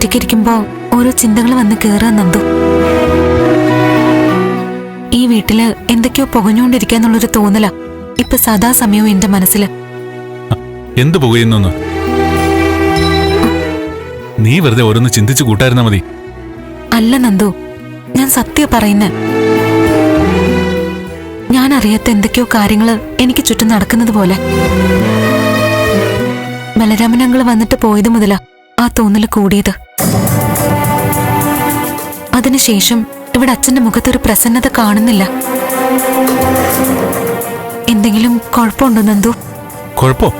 ഒറ്റയ്ക്കിരിക്കുമ്പോ ഓരോ ചിന്തകൾ വന്ന് കേറാൻ നന്ദു. ഈ വീട്ടിൽ എന്തൊക്കെയോ പുകഞ്ഞുകൊണ്ടിരിക്കാന്നുള്ളൊരു തോന്നല. ഇപ്പൊ സദാസമയവും എന്റെ മനസ്സിൽ. എന്ത് പുകയുന്നു നീ വെറുതെ ഓരോന്ന് ചിന്തിച്ചു കൂട്ടായിരുന്നാ മതി. അല്ല നന്ദു ഞാൻ സത്യ പറയുന്ന. ഞാൻ അറിയാത്ത എന്തൊക്കെയോ കാര്യങ്ങൾ എനിക്ക് ചുറ്റും നടക്കുന്നത് പോലെ. ബലരാമനങ്ങൾ വന്നിട്ട് പോയത് മുതലാ ആ തോന്നൽ കൂടിയത്. അതിനുശേഷം ഇവിടെ അച്ഛന്റെ മുഖത്തൊരു പ്രസന്നത കാണുന്നില്ല. എന്തെങ്കിലും കുഴപ്പമുണ്ടോ നന്ദു? കുഴപ്പോ?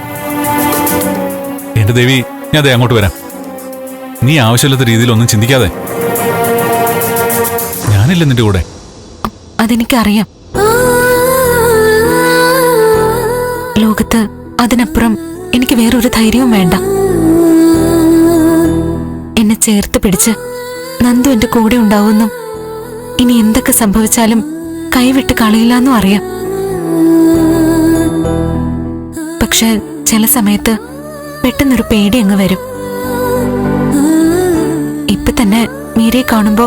എന്റെ ദേവി ഞാൻ ദേ അങ്ങോട്ട് വരാം. നീ ആവശ്യമില്ലാത്ത രീതിയിൽ ഒന്നും ചിന്തിക്കാതെ. ഞാനില്ല നിന്റെ കൂടെ. അതെനിക്കറിയാം. ലോകത്ത് അതിനപ്പുറം എനിക്ക് വേറൊരു ധൈര്യവും വേണ്ട. ചേർത്ത് പിടിച്ച് നന്ദു എന്റെ കൂടെ ഉണ്ടാവുമെന്നും ഇനി എന്തൊക്കെ സംഭവിച്ചാലും കൈവിട്ട് കളയില്ലെന്നും അറിയാം. പക്ഷെ ചില സമയത്ത് പെട്ടെന്നൊരു പേടി അങ്ങ് വരും. ഇപ്പൊ തന്നെ മീരയെ കാണുമ്പോ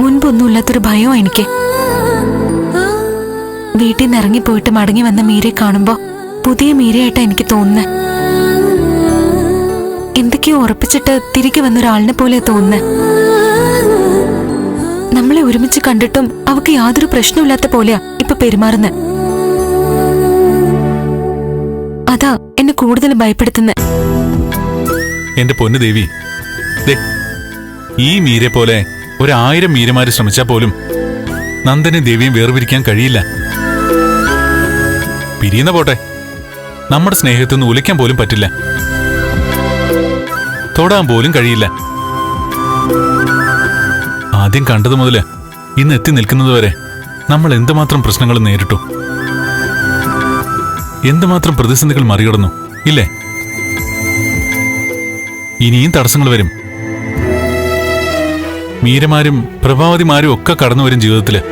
മുൻപൊന്നുമില്ലാത്തൊരു ഭയോ എനിക്ക്. വീട്ടിൽ നിന്ന് ഇറങ്ങിപ്പോയിട്ട് മടങ്ങി വന്ന മീരയെ കാണുമ്പോ പുതിയ മീരയായിട്ടാ എനിക്ക് തോന്നുന്നത് എന്തൊക്കെയോ ഉറപ്പിച്ചിട്ട് തിരികെ വന്നൊരാളിനെ പോലെ തോന്നുന്നത് നമ്മളെ ഒരുമിച്ച് കണ്ടിട്ടും അവക്ക് യാതൊരു പ്രശ്നമില്ലാത്ത പോലെയാ ഇപ്പൊ പെരുമാറുന്നത് അതാ എന്നെ കൂടുതൽ ഭയപ്പെടുത്തുന്നത് എന്റെ പൊന്നു ദേവി ഈ മീരെ പോലെ ഒരായിരം മീരമാര് ശ്രമിച്ചാൽ പോലും നന്ദനെ ദേവിയും വേർപിരിക്കാൻ കഴിയില്ല. പിരിയുന്ന പോട്ടെ നമ്മുടെ സ്നേഹത്തിൽ നിന്ന് ഉലയ്ക്കാൻ പോലും പറ്റില്ല. തൊടാൻ പോലും കഴിയില്ല. ആദ്യം കണ്ടത് മുതൽ ഇന്ന് എത്തി നിൽക്കുന്നത് വരെ നമ്മൾ എന്തുമാത്രം പ്രശ്നങ്ങൾ നേരിട്ടു? എന്തുമാത്രം പ്രതിസന്ധികൾ മറികടന്നു ഇല്ലേ? ഇനിയും തടസ്സങ്ങൾ വരും. മീരമാരും പ്രഭാവതിമാരും ഒക്കെ കടന്നു വരും ജീവിതത്തിൽ.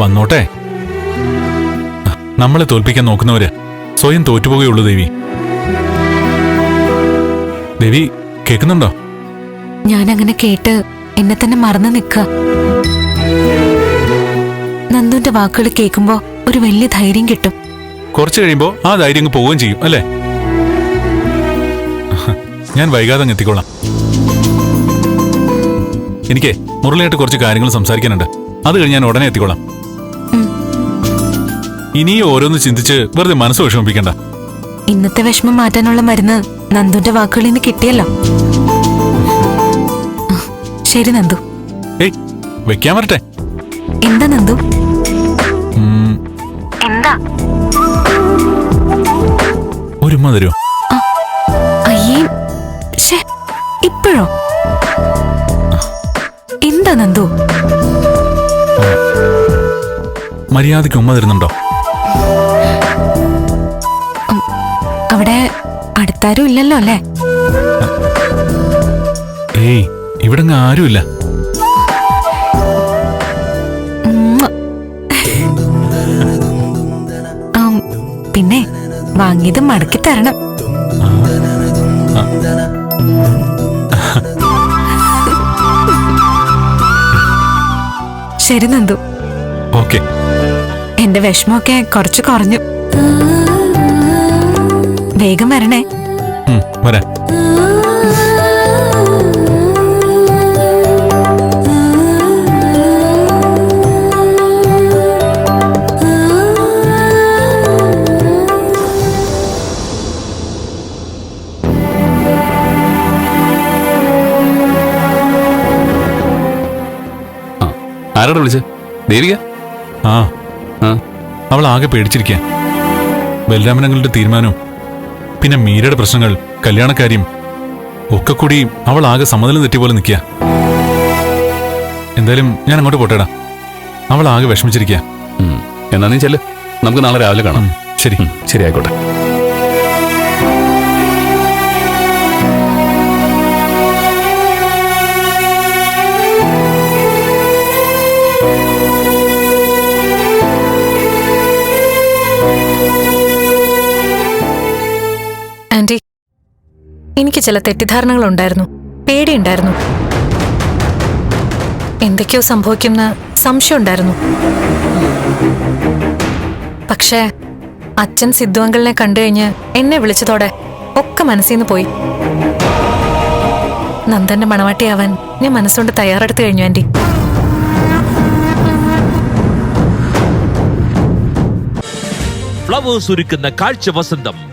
വന്നോട്ടെ. നമ്മളെ തോൽപ്പിക്കാൻ നോക്കുന്നവര് സ്വയം തോറ്റുപോകുകയുള്ളൂ ദേവി. ദേവി കേൾക്കുന്നുണ്ടോ ഞാൻ അങ്ങനെ കേട്ട് എന്നെ തന്നെ മറന്നു നിൽക്ക നന്ദുന്റെ വാക്കുകൾ കേൾക്കുമ്പോ ഒരു വലിയ ധൈര്യം കിട്ടും. കുറച്ചു കഴിയുമ്പോ ആ ധൈര്യം അങ്ങ് പോവുകയും ചെയ്യും അല്ലേ? ഞാൻ വൈകാതെ അങ്ങ് എത്തിക്കോളാം. എനിക്ക് മുരളിയായിട്ട് കുറച്ച് കാര്യങ്ങൾ സംസാരിക്കാനുണ്ട്. അത് കഴിഞ്ഞ് ഞാൻ ഉടനെ എത്തിക്കോളാം. ഉം. ഇനിയും ഓരോന്ന് ചിന്തിച്ച് വെറുതെ മനസ്സ് വിഷമിപ്പിക്കണ്ട. ഇന്നത്തെ വിഷമം മാറ്റാനുള്ള മരുന്ന് നന്ദുന്റെ വാക്കുകളിൽ നിന്ന് കിട്ടിയല്ലോ. ശരി നന്ദു. ഏയ് വെക്കാൻ വരട്ടെ? എന്താ നന്ദു? എന്താ? ഒരു മധുരോ തരുമോ അയ്യേ ഷേ ഇപ്പോഴോ? എന്താ നന്ദു? മര്യാദയ്ക്ക് ഉമ്മ തരുന്നുണ്ടോ? അവിടെ അടുത്താരും ഇല്ലല്ലോ അല്ലേ? ഏയ് ഇവിടെ ആരുമില്ല പിന്നെ വാങ്ങിയത് മടക്കി തരണം. ശരി നന്ദു. ഓക്കെ. എന്റെ വിഷമമൊക്കെ കുറച്ച് കുറഞ്ഞു. വേഗം വരണേ. വരാം. ആരോട് വിളിച്ച്? ദേവിക? ആ. ആ. അവൾ ആകെ പേടിച്ചിരിക്കുക ബലരാമനങ്ങളുടെ തീരുമാനവും പിന്നെ മീരയുടെ പ്രശ്നങ്ങൾ കല്യാണക്കാര്യം ഒക്കെ കൂടി അവൾ ആകെ സമനില തെറ്റി പോലെ നിൽക്കുക എന്തായാലും ഞാൻ അങ്ങോട്ട് പോട്ടേടാ. അവൾ ആകെ വിഷമിച്ചിരിക്കുക. എന്നാ നീ ചെല്ല്. നമുക്ക് നാളെ രാവിലെ കാണാം. ശരി. ശരി ആയിക്കോട്ടെ. എനിക്ക് ചില തെറ്റിദ്ധാരണകൾ ഉണ്ടായിരുന്നു പേടിയുണ്ടായിരുന്നു. എന്തൊക്കെയോ സംഭവിക്കുന്ന സംശയം ഉണ്ടായിരുന്നു പക്ഷേ അച്ഛൻ സിദ്ധു അങ്കിളിനെ കണ്ടു കഴിഞ്ഞ് എന്നെ വിളിച്ചതോടെ ഒക്കെ മനസ്സിൽ നിന്ന് പോയി. നന്ദന്റെ മണവാട്ടിയാവാൻ ഞാൻ മനസ്സുകൊണ്ട് തയ്യാറെടുത്ത് കഴിഞ്ഞു ആന്റി ഫ്ലവേഴ്സ് ഒരുക്കുന്ന കാഴ്ച വസന്തം.